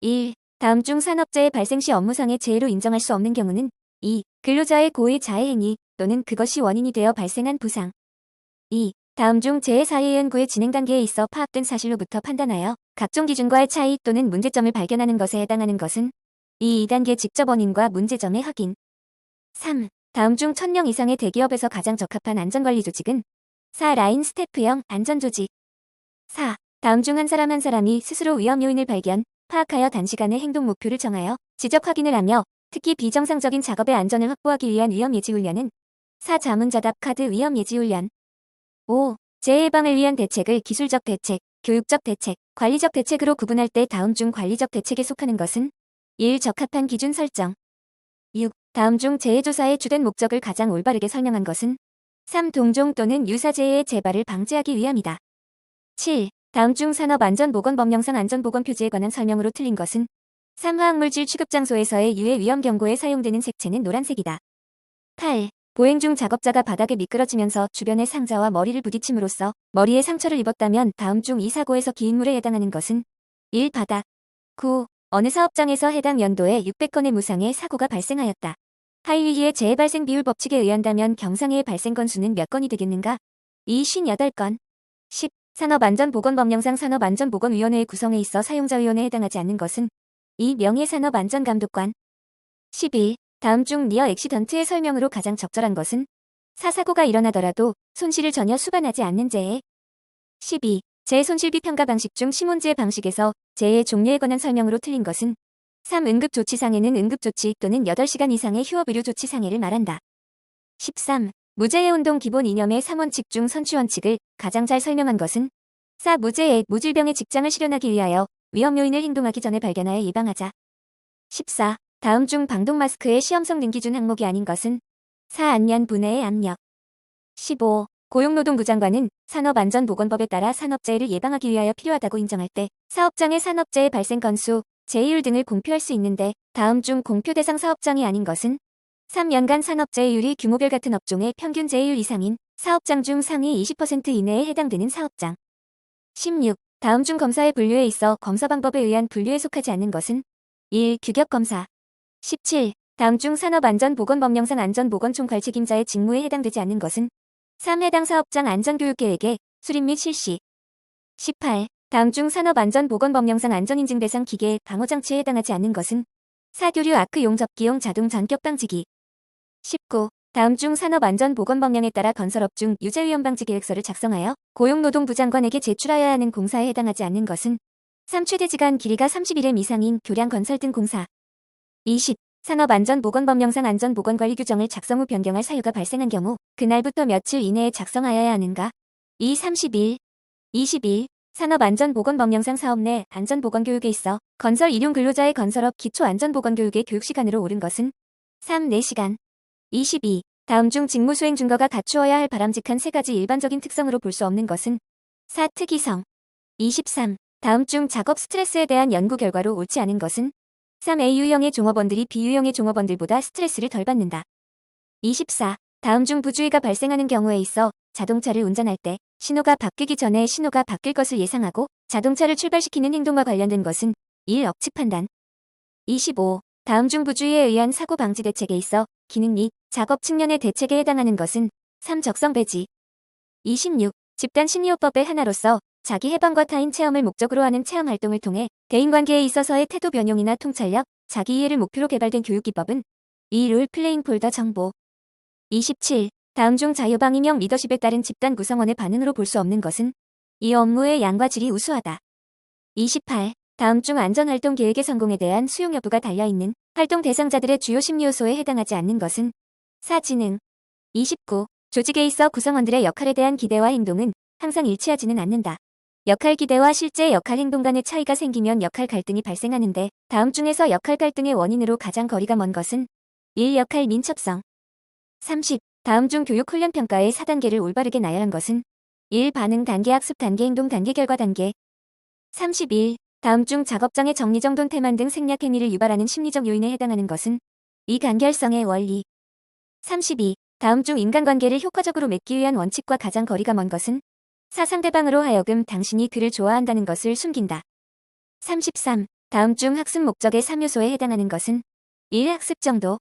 1. 다음 중 산업재해 발생 시 업무상의 재해로 인정할 수 없는 경우는 2. 근로자의 고의 자해 행위 또는 그것이 원인이 되어 발생한 부상 2. 다음 중 재해 사회 연구의 진행 단계에 있어 파악된 사실로부터 판단하여 각종 기준과의 차이 또는 문제점을 발견하는 것에 해당하는 것은 이 2단계 직접 원인과 문제점의 확인 3. 다음 중 1000명 이상의 대기업에서 가장 적합한 안전관리 조직은 4. 라인 스태프형 안전조직 4. 다음 중 한 사람 한 사람이 스스로 위험 요인을 발견, 파악하여 단시간에 행동 목표를 정하여 지적 확인을 하며 특히 비정상적인 작업의 안전을 확보하기 위한 위험 예지 훈련은 4. 자문자답 카드 위험 예지 훈련 5. 재해 예방을 위한 대책을 기술적 대책, 교육적 대책, 관리적 대책으로 구분할 때 다음 중 관리적 대책에 속하는 것은 1. 적합한 기준 설정 6. 다음 중 재해조사의 주된 목적을 가장 올바르게 설명한 것은 3. 동종 또는 유사재해의 재발을 방지하기 위함이다. 7. 다음 중 산업안전보건법령상 안전보건표지에 관한 설명으로 틀린 것은 3. 화학물질 취급 장소에서의 유해 위험 경고에 사용되는 색채는 노란색이다. 8. 보행 중 작업자가 바닥에 미끄러지면서 주변의 상자와 머리를 부딪힘으로써 머리에 상처를 입었다면 다음 중 이 사고에서 기인물에 해당하는 것은 1. 바닥 9. 어느 사업장에서 해당 연도에 600건의 무상의 사고가 발생하였다. 하위위의 재해 발생 비율 법칙에 의한다면 경상해의 발생 건수는 몇 건이 되겠는가? 2. 58건 10. 산업안전보건법령상 산업안전보건위원회의 구성에 있어 사용자위원회에 해당하지 않는 것은 2. 명예산업안전감독관 11. 다음 중 니어 액시던트의 설명으로 가장 적절한 것은 4. 사고가 일어나더라도 손실을 전혀 수반하지 않는 재해 12. 재해 손실비 평가 방식 중 시몬즈의 방식에서 재해의 종류에 관한 설명으로 틀린 것은 3. 응급조치상해는 응급조치 또는 8시간 이상의 휴업의료 조치 상해를 말한다. 13. 무재해 운동 기본 이념의 3원칙 중 선취원칙을 가장 잘 설명한 것은 4. 무재해, 무질병의 직장을 실현하기 위하여 위험 요인을 행동하기 전에 발견하여 예방하자. 14. 다음 중 방독 마스크의 시험성 등기준 항목이 아닌 것은 4. 안면 분해의 압력 15. 고용노동부 장관은 산업안전보건법에 따라 산업재해를 예방하기 위하여 필요하다고 인정할 때 사업장의 산업재해 발생 건수, 재해율 등을 공표할 수 있는데 다음 중 공표 대상 사업장이 아닌 것은 3년간 산업재해율이 규모별 같은 업종의 평균 재해율 이상인 사업장 중 상위 20% 이내에 해당되는 사업장 16. 다음 중 검사의 분류에 있어 검사 방법에 의한 분류에 속하지 않는 것은 1. 규격검사 17. 다음 중 산업안전보건법령상 안전보건총 관책임자의 직무에 해당되지 않는 것은 3. 해당 사업장 안전교육계획의 수립 및 실시 18. 다음 중 산업안전보건법령상 안전인증 대상 기계 방어장치에 해당하지 않는 것은 4. 교류 아크 용접기용 자동 전격 방지기 19. 다음 중 산업안전보건법령에 따라 건설업 중 유재위험 방지 계획서를 작성하여 고용노동부 장관에게 제출하여야 하는 공사에 해당하지 않는 것은 3. 최대 지간 길이가 31m 이상인 교량 건설 등 공사 20. 산업안전보건법령상 안전보건관리 규정을 작성 후 변경할 사유가 발생한 경우 그날부터 며칠 이내에 작성하여야 하는가? 2. 31. 21. 산업안전보건법령상 사업 내 안전보건교육에 있어 건설 일용 근로자의 건설업 기초안전보건교육의 교육시간으로 옳은 것은 3. 4시간 22. 다음 중 직무 수행 증거가 갖추어야 할 바람직한 세 가지 일반적인 특성으로 볼 수 없는 것은 4. 특이성 23. 다음 중 작업 스트레스에 대한 연구 결과로 옳지 않은 것은 3. A유형의 종업원들이 B유형의 종업원들보다 스트레스를 덜 받는다. 24. 다음 중 부주의가 발생하는 경우에 있어 자동차를 운전할 때 신호가 바뀌기 전에 신호가 바뀔 것을 예상하고 자동차를 출발시키는 행동과 관련된 것은 1. 억측 판단 25. 다음 중 부주의에 의한 사고 방지 대책에 있어 기능 및 작업 측면의 대책에 해당하는 것은 3. 적성 배지 26. 집단 심리호법의 하나로서 자기 해방과 타인 체험을 목적으로 하는 체험 활동을 통해 대인관계에 있어서의 태도 변용이나 통찰력, 자기 이해를 목표로 개발된 교육기법은 2. 룰 플레잉 폴더 정보 27. 다음 중 자유방임형 리더십에 따른 집단 구성원의 반응으로 볼 수 없는 것은 이 업무의 양과 질이 우수하다. 28. 다음 중 안전활동 계획의 성공에 대한 수용 여부가 달려있는 활동 대상자들의 주요 심리 요소에 해당하지 않는 것은 4. 지능 29. 조직에 있어 구성원들의 역할에 대한 기대와 행동은 항상 일치하지는 않는다. 역할 기대와 실제 역할 행동 간의 차이가 생기면 역할 갈등이 발생하는데 다음 중에서 역할 갈등의 원인으로 가장 거리가 먼 것은 1. 역할 민첩성 30. 다음 중 교육 훈련 평가의 4단계를 올바르게 나열한 것은 1. 반응 단계 학습 단계 행동 단계 결과 단계 31. 다음 중 작업장의 정리정돈 태만 등 생략 행위를 유발하는 심리적 요인에 해당하는 것은 2. 간결성의 원리 32. 다음 중 인간관계를 효과적으로 맺기 위한 원칙과 가장 거리가 먼 것은 4. 상대방으로 하여금 당신이 그를 좋아한다는 것을 숨긴다. 33. 다음 중 학습 목적의 3요소에 해당하는 것은 1. 학습 정도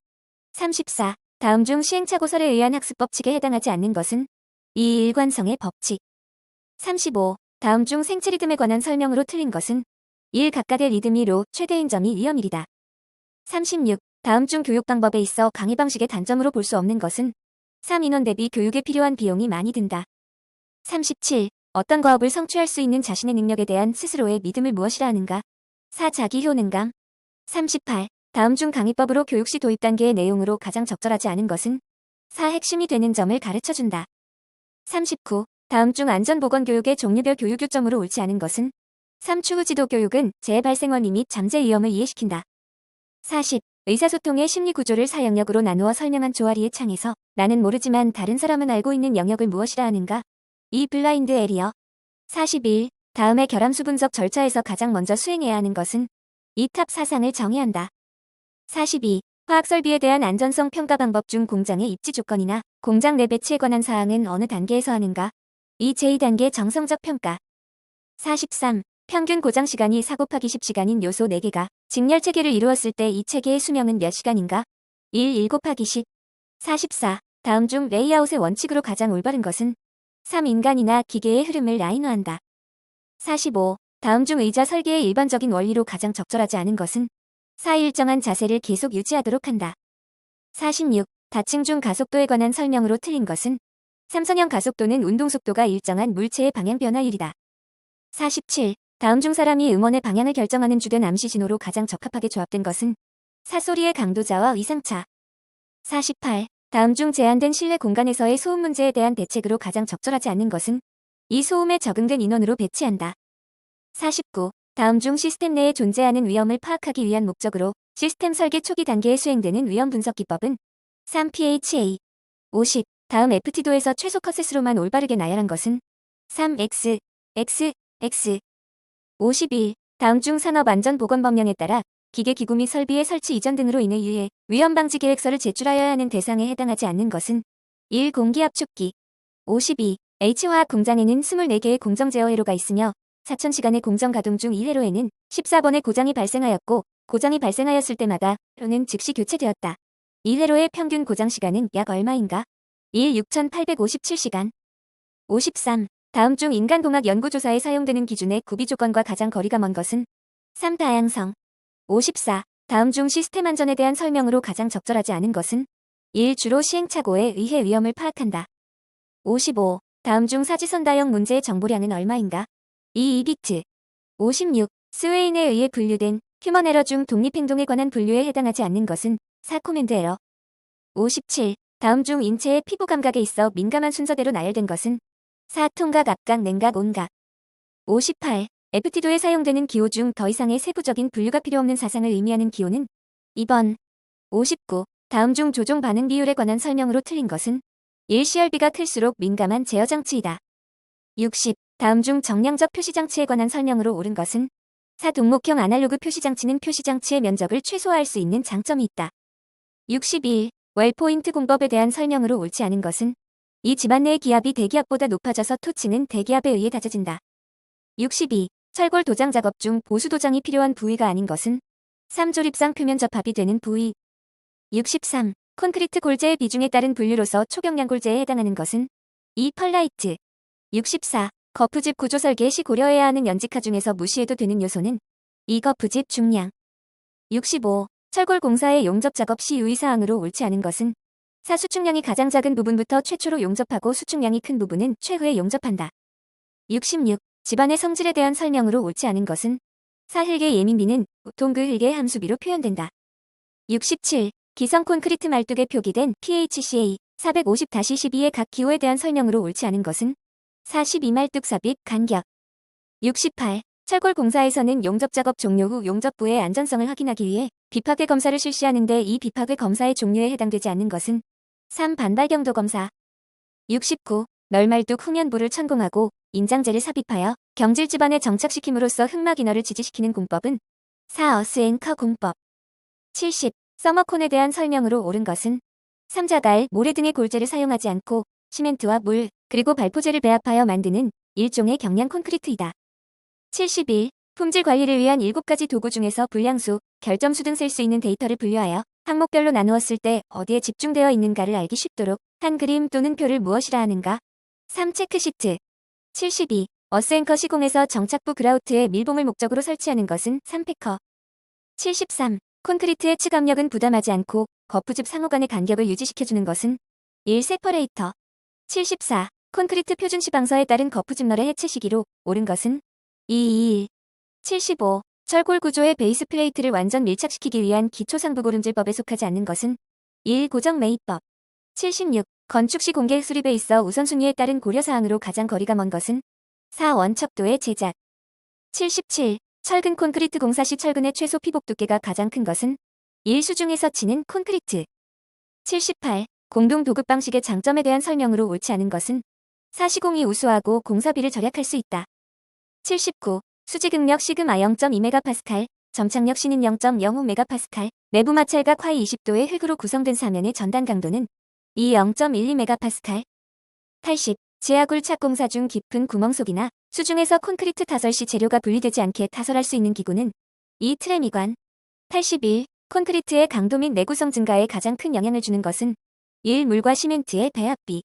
34. 다음 중 시행착오설에 의한 학습 법칙에 해당하지 않는 것은 2. 일관성의 법칙 35. 다음 중 생체 리듬에 관한 설명으로 틀린 것은 1. 각각의 리듬이 로 최대인 점이 위험 1이다. 36. 다음 중 교육 방법에 있어 강의 방식의 단점으로 볼 수 없는 것은 3. 인원 대비 교육에 필요한 비용이 많이 든다. 37. 어떤 과업을 성취할 수 있는 자신의 능력에 대한 스스로의 믿음을 무엇이라 하는가? 4. 자기 효능감 38. 다음 중 강의법으로 교육 시 도입 단계의 내용으로 가장 적절하지 않은 것은 4. 핵심이 되는 점을 가르쳐준다. 39. 다음 중 안전보건교육의 종류별 교육 요점으로 옳지 않은 것은 3. 추후 지도 교육은 재발생 원리 및 잠재 위험을 이해시킨다. 40. 의사소통의 심리구조를 사영역으로 나누어 설명한 조아리의 창에서 나는 모르지만 다른 사람은 알고 있는 영역을 무엇이라 하는가? 이 블라인드 에리어. 41. 다음의 결함수 분석 절차에서 가장 먼저 수행해야 하는 것은 이 탑 사상을 정의한다. 42. 화학 설비에 대한 안전성 평가 방법 중 공장의 입지 조건이나 공장 내 배치에 관한 사항은 어느 단계에서 하는가? 이 제2단계 정성적 평가. 43. 평균 고장 시간이 4 곱하기 10시간인 요소 4개가 직렬 체계를 이루었을 때 이 체계의 수명은 몇 시간인가? 1. 1 곱하기 10. 44. 다음 중 레이아웃의 원칙으로 가장 올바른 것은 3. 인간이나 기계의 흐름을 라인화한다. 45. 다음 중 의자 설계의 일반적인 원리로 가장 적절하지 않은 것은 4. 일정한 자세를 계속 유지하도록 한다. 46. 다층 중 가속도에 관한 설명으로 틀린 것은 삼선형 가속도는 운동 속도가 일정한 물체의 방향 변화율이다. 47. 다음 중 사람이 음원의 방향을 결정하는 주된 암시 신호로 가장 적합하게 조합된 것은 사소리의 강도자와 위상차. 48. 다음 중 제한된 실내 공간에서의 소음 문제에 대한 대책으로 가장 적절하지 않는 것은 이 소음에 적응된 인원으로 배치한다. 49. 다음 중 시스템 내에 존재하는 위험을 파악하기 위한 목적으로 시스템 설계 초기 단계에 수행되는 위험 분석 기법은 3PHA. 50. 다음 FT도에서 최소 컷셋으로만 올바르게 나열한 것은 3X, X, X. 51. 다음 중 산업안전보건법령에 따라 기계 기구 및 설비의 설치 이전 등으로 인해 유해 위험 방지 계획서를 제출하여야 하는 대상에 해당하지 않는 것은 1. 공기압축기 52. H화학 공장에는 24개의 공정 제어 회로가 있으며 4,000시간의 공정 가동 중 1회로에는 14번의 고장이 발생하였고 고장이 발생하였을 때마다 회로는 즉시 교체되었다. 1회로의 평균 고장 시간은 약 얼마인가? 1. 6,857시간 53. 다음 중 인간공학 연구조사에 사용되는 기준의 구비 조건과 가장 거리가 먼 것은 3. 다양성 54. 다음 중 시스템 안전에 대한 설명으로 가장 적절하지 않은 것은 1. 주로 시행착오에 의해 위험을 파악한다. 55. 다음 중 사지선다형 문제의 정보량은 얼마인가? 2. 2비트 56. 스웨인에 의해 분류된 휴먼 에러 중 독립행동에 관한 분류에 해당하지 않는 것은 4. 코맨드 에러 57. 다음 중 인체의 피부 감각에 있어 민감한 순서대로 나열된 것은 4. 통각, 압각, 냉각, 온각 58. FT도에 사용되는 기호 중 더 이상의 세부적인 분류가 필요 없는 사상을 의미하는 기호는 2번 59. 다음 중 조종 반응 비율에 관한 설명으로 틀린 것은 1. CRB가 클수록 민감한 제어 장치이다. 60. 다음 중 정량적 표시 장치에 관한 설명으로 옳은 것은 4. 동목형 아날로그 표시 장치는 표시 장치의 면적을 최소화할 수 있는 장점이 있다. 61. 웰포인트 공법에 대한 설명으로 옳지 않은 것은 이 집안 내의 기압이 대기압보다 높아져서 토치는 대기압에 의해 다져진다. 62. 철골 도장 작업 중 보수 도장이 필요한 부위가 아닌 것은 3. 조립상 표면 접합이 되는 부위 63. 콘크리트 골재의 비중에 따른 분류로서 초경량 골재에 해당하는 것은 2. 펄라이트 64. 거푸집 구조 설계 시 고려해야 하는 연직화 중에서 무시해도 되는 요소는 2. 거푸집 중량 65. 철골 공사의 용접 작업 시 유의사항으로 옳지 않은 것은 4. 수축량이 가장 작은 부분부터 최초로 용접하고 수축량이 큰 부분은 최후에 용접한다. 66. 집안의 성질에 대한 설명으로 옳지 않은 것은 4. 흙의 예민비는 보통 그 흙의 함수비로 표현된다. 67. 기성 콘크리트 말뚝에 표기된 PHCA 450-12의 각 기호에 대한 설명으로 옳지 않은 것은 42말뚝 삽입 간격 68. 철골 공사에서는 용접 작업 종료 후 용접부의 안전성을 확인하기 위해 비파괴 검사를 실시하는데 이 비파괴 검사의 종류에 해당되지 않는 것은 3. 반발 경도 검사 69. 널말뚝 후면부를 천공하고 인장재를 삽입하여 경질 집안에 정착시킴으로써 흑막 인어를 지지시키는 공법은 4. 어스앤커 공법 70. 서머콘에 대한 설명으로 옳은 것은 3. 자갈, 모래 등의 골재를 사용하지 않고 시멘트와 물, 그리고 발포제를 배합하여 만드는 일종의 경량 콘크리트이다. 71. 품질 관리를 위한 7가지 도구 중에서 분량수, 결점수 등 셀 수 있는 데이터를 분류하여 항목별로 나누었을 때 어디에 집중되어 있는가를 알기 쉽도록 한 그림 또는 표를 무엇이라 하는가? 3. 체크시트 72. 어스앵커 시공에서 정착부 그라우트에 밀봉을 목적으로 설치하는 것은 3패커 73. 콘크리트의 측압력은 부담하지 않고 거푸집 상호 간의 간격을 유지시켜주는 것은 1. 세퍼레이터 74. 콘크리트 표준 시방서에 따른 거푸집널의 해체 시기로 옳은 것은 221. 75. 철골 구조의 베이스 플레이트를 완전 밀착시키기 위한 기초상부고름질법에 속하지 않는 것은 1. 고정 매입법 76. 건축 시 공개 수립에 있어 우선순위에 따른 고려사항으로 가장 거리가 먼 것은 4. 원척도의 제작 77. 철근 콘크리트 공사 시 철근의 최소 피복 두께가 가장 큰 것은 1. 수중에서 치는 콘크리트 78. 공동 도급 방식의 장점에 대한 설명으로 옳지 않은 것은 4. 시공이 우수하고 공사비를 절약할 수 있다 79. 수지극력 시그마 0.2메가파스칼, 점착력 신인 0.05메가파스칼, 내부 마찰각 화이 20도의 흙으로 구성된 사면의 전단 강도는 2 0.12메가파스칼. 80. 지하굴 착공사 중 깊은 구멍 속이나 수중에서 콘크리트 타설 시 재료가 분리되지 않게 타설할 수 있는 기구는 2 트레미관. 81. 콘크리트의 강도 및 내구성 증가에 가장 큰 영향을 주는 것은 1. 물과 시멘트의 배합비.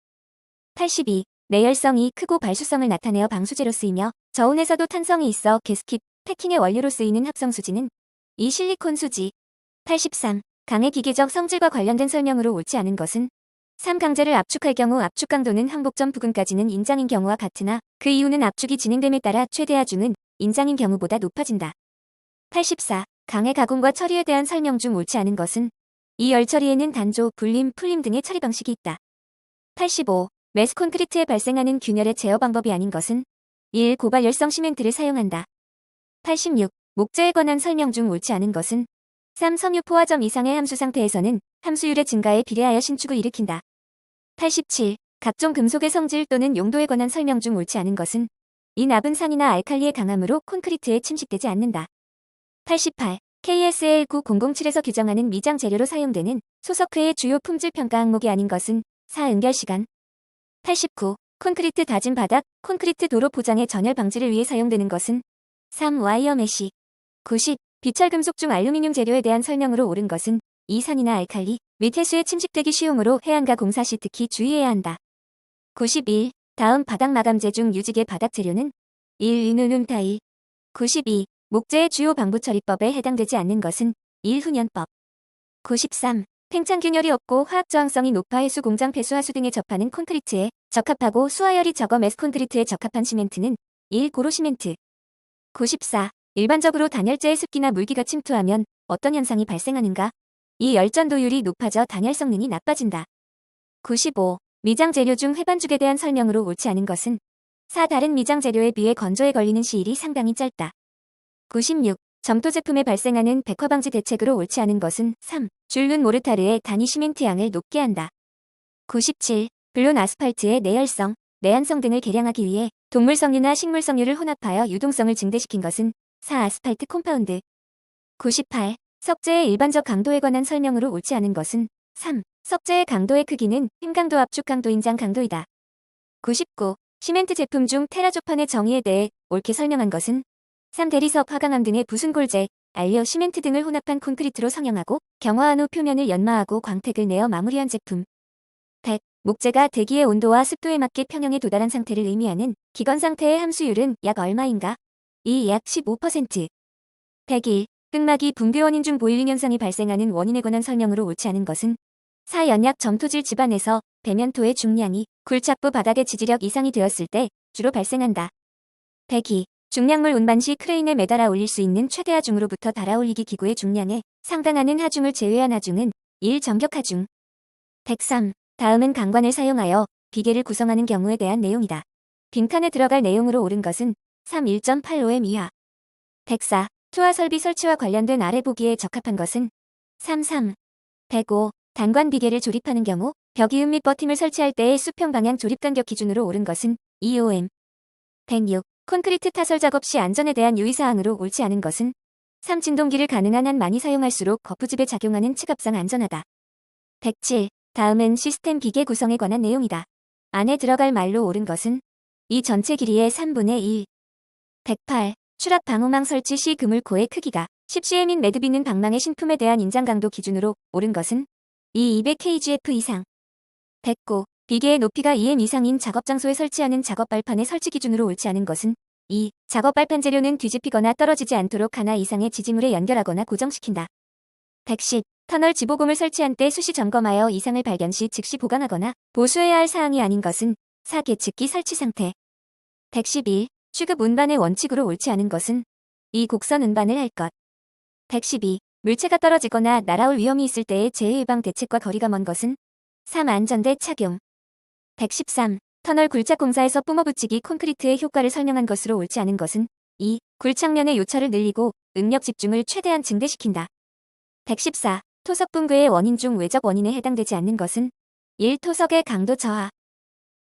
82. 내열성이 크고 발수성을 나타내어 방수제로 쓰이며 저온에서도 탄성이 있어 게스킷, 패킹의 원료로 쓰이는 합성수지는 이 실리콘 수지. 83. 강의 기계적 성질과 관련된 설명으로 옳지 않은 것은 3. 강제를 압축할 경우 압축 강도는 항복점 부근까지는 인장인 경우와 같으나 그 이유는 압축이 진행됨에 따라 최대 하중은 인장인 경우보다 높아진다. 84. 강의 가공과 처리에 대한 설명 중 옳지 않은 것은 이 열처리에는 단조, 불림, 풀림 등의 처리 방식이 있다. 85. 메스 콘크리트에 발생하는 균열의 제어 방법이 아닌 것은 1. 고발 열성 시멘트를 사용한다. 86. 목재에 관한 설명 중 옳지 않은 것은 3. 섬유 포화점 이상의 함수 상태에서는 함수율의 증가에 비례하여 신축을 일으킨다. 87. 각종 금속의 성질 또는 용도에 관한 설명 중 옳지 않은 것은 이 납은 산이나 알칼리의 강함으로 콘크리트에 침식되지 않는다. 88. KSL 9007에서 규정하는 미장 재료로 사용되는 소석회의 주요 품질 평가 항목이 아닌 것은 4. 응결 시간 89. 콘크리트 다진 바닥, 콘크리트 도로 포장의 전열 방지를 위해 사용되는 것은 3. 와이어 메시 90. 비철금속 중 알루미늄 재료에 대한 설명으로 옳은 것은 이산이나 알칼리, 및 해수에 침식되기 쉬우므로 해안가 공사 시 특히 주의해야 한다. 91. 다음 바닥 마감재 중 유직의 바닥 재료는 1. 리누눔 타일 92. 목재의 주요 방부 처리법에 해당되지 않는 것은 1. 훈연법 93. 팽창 균열이 없고 화학 저항성이 높아 해수 공장 폐수하수 등에 접하는 콘크리트에 적합하고 수하열이 적어 메스 콘크리트에 적합한 시멘트는 1. 고로 시멘트 94. 일반적으로 단열재에 습기나 물기가 침투하면 어떤 현상이 발생하는가? 이 열전도율이 높아져 단열 성능이 나빠진다. 95. 미장 재료 중 해반죽에 대한 설명으로 옳지 않은 것은 4. 다른 미장 재료에 비해 건조에 걸리는 시일이 상당히 짧다. 96. 점토 제품에 발생하는 백화 방지 대책으로 옳지 않은 것은 3. 줄눈 모르타르의 단위 시멘트 양을 높게 한다. 97. 블론 아스팔트의 내열성, 내한성 등을 계량하기 위해 동물 성류나 식물 성류를 혼합하여 유동성을 증대시킨 것은 4. 아스팔트 콤파운드 98. 석재의 일반적 강도에 관한 설명으로 옳지 않은 것은 3. 석재의 강도의 크기는 힘강도 압축 강도 인장 강도이다. 99. 시멘트 제품 중 테라조판의 정의에 대해 옳게 설명한 것은 3. 대리석 화강암 등의 부순 골재, 알료 시멘트 등을 혼합한 콘크리트로 성형하고 경화한 후 표면을 연마하고 광택을 내어 마무리한 제품. 100. 목재가 대기의 온도와 습도에 맞게 평형에 도달한 상태를 의미하는 기건 상태의 함수율은 약 얼마인가? 이약 15%. 101. 끝막이 붕괴 원인 중 보일링 현상이 발생하는 원인에 관한 설명으로 옳지 않은 것은 4. 연약 점토질 집안에서 배면토의 중량이 굴착부 바닥의 지지력 이상이 되었을 때 주로 발생한다. 102. 중량물 운반 시 크레인에 매달아 올릴 수 있는 최대 하중으로부터 달아올리기 기구의 중량에 상당하는 하중을 제외한 하중은 1. 정격 하중. 103. 다음은 강관을 사용하여 비계를 구성하는 경우에 대한 내용이다. 빈칸에 들어갈 내용으로 옳은 것은 3. 1.85m 이하. 104. 투하 설비 설치와 관련된 아래 보기에 적합한 것은 3. 3. 105. 단관 비계를 조립하는 경우 벽이음 및 버팀을 설치할 때의 수평 방향 조립 간격 기준으로 옳은 것은 2om. 106. 콘크리트 타설 작업 시 안전에 대한 유의사항으로 옳지 않은 것은 3. 진동기를 가능한 한 많이 사용할수록 거푸집에 작용하는 치갑상 안전하다. 107. 다음은 시스템 기계 구성에 관한 내용이다. 안에 들어갈 말로 옳은 것은 이 전체 길이의 3분의 1. 108. 추락 방호망 설치 시 그물코의 크기가 10cm인 매듭있는 방망의 신품에 대한 인장 강도 기준으로 옳은 것은 이 200kgf 이상. 109. 비계의 높이가 2m 이상인 작업 장소에 설치하는 작업 발판의 설치 기준으로 옳지 않은 것은 2. 작업 발판 재료는 뒤집히거나 떨어지지 않도록 하나 이상의 지지물에 연결하거나 고정시킨다. 110. 터널 지보금을 설치한 때 수시 점검하여 이상을 발견 시 즉시 보강하거나 보수해야 할 사항이 아닌 것은 4. 계측기 설치 상태 111. 취급 운반의 원칙으로 옳지 않은 것은 2. 곡선 운반을 할 것. 112. 물체가 떨어지거나 날아올 위험이 있을 때의 재해 예방 대책과 거리가 먼 것은 3. 안전대 착용 113. 터널 굴착 공사에서 뿜어붙이기 콘크리트의 효과를 설명한 것으로 옳지 않은 것은 2. 굴착면의 요철을 늘리고 응력 집중을 최대한 증대시킨다. 114. 토석 붕괴의 원인 중 외적 원인에 해당되지 않는 것은 1. 토석의 강도 저하.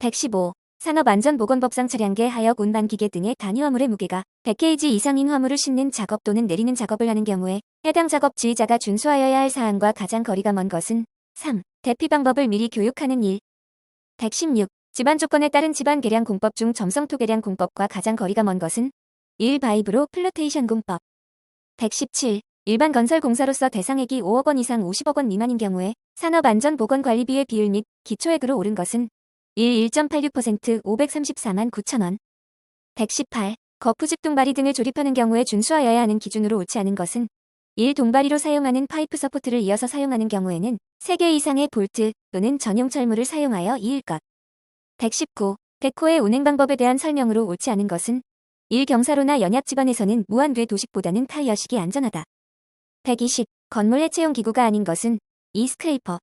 115. 산업안전보건법상 차량계 하역 운반기계 등의 단위 화물의 무게가 100kg 이상인 화물을 싣는 작업 또는 내리는 작업을 하는 경우에 해당 작업 지휘자가 준수하여야 할 사항과 가장 거리가 먼 것은 3. 대피 방법을 미리 교육하는 일. 116. 집안 조건에 따른 집안 계량 공법 중 점성토 계량 공법과 가장 거리가 먼 것은 1. 바이브로 플로테이션 공법. 117. 일반 건설 공사로서 대상액이 5억 원 이상 50억 원 미만인 경우에 산업안전보건관리비의 비율 및 기초액으로 오른 것은 1. 1.86% 534만 9천 원. 118. 거푸집 동바리 등을 조립하는 경우에 준수하여야 하는 기준으로 옳지 않은 것은 1. 동바리로 사용하는 파이프 서포트를 이어서 사용하는 경우에는 3개 이상의 볼트 또는 전용 철물을 사용하여 이을 것. 119. 데코의 운행 방법에 대한 설명으로 옳지 않은 것은 1. 경사로나 연합 집안에서는 무한궤 도식보다는 타이어식이 안전하다. 120. 건물 해체용 기구가 아닌 것은 2. 스크레이퍼,